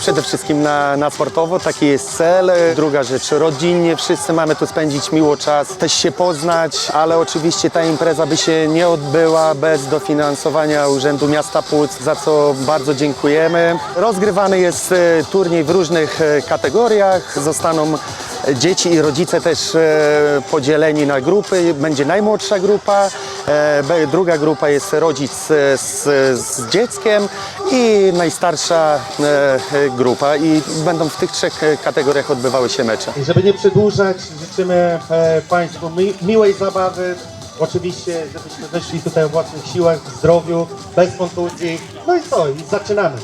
przede wszystkim na, na sportowo, taki jest cel. Druga rzecz, rodzinnie wszyscy mamy tu spędzić miło czas, też się poznać, ale oczywiście ta impreza by się nie odbyła bez dofinansowania Urzędu Miasta Puc, za co bardzo dziękujemy. Rozgrywany jest e, turniej w różnych e, kategoriach, zostaną Dzieci i rodzice też e, podzieleni na grupy. Będzie najmłodsza grupa, druga grupa jest rodzic e, z, z dzieckiem i najstarsza e, e, grupa. I będą w tych trzech e, kategoriach odbywały się mecze. Żeby nie przedłużać, życzymy e, Państwu mi, miłej zabawy. Oczywiście, żebyśmy wyszli tutaj o własnych siłach, w zdrowiu, bez kontuzji. No i co? I zaczynamy.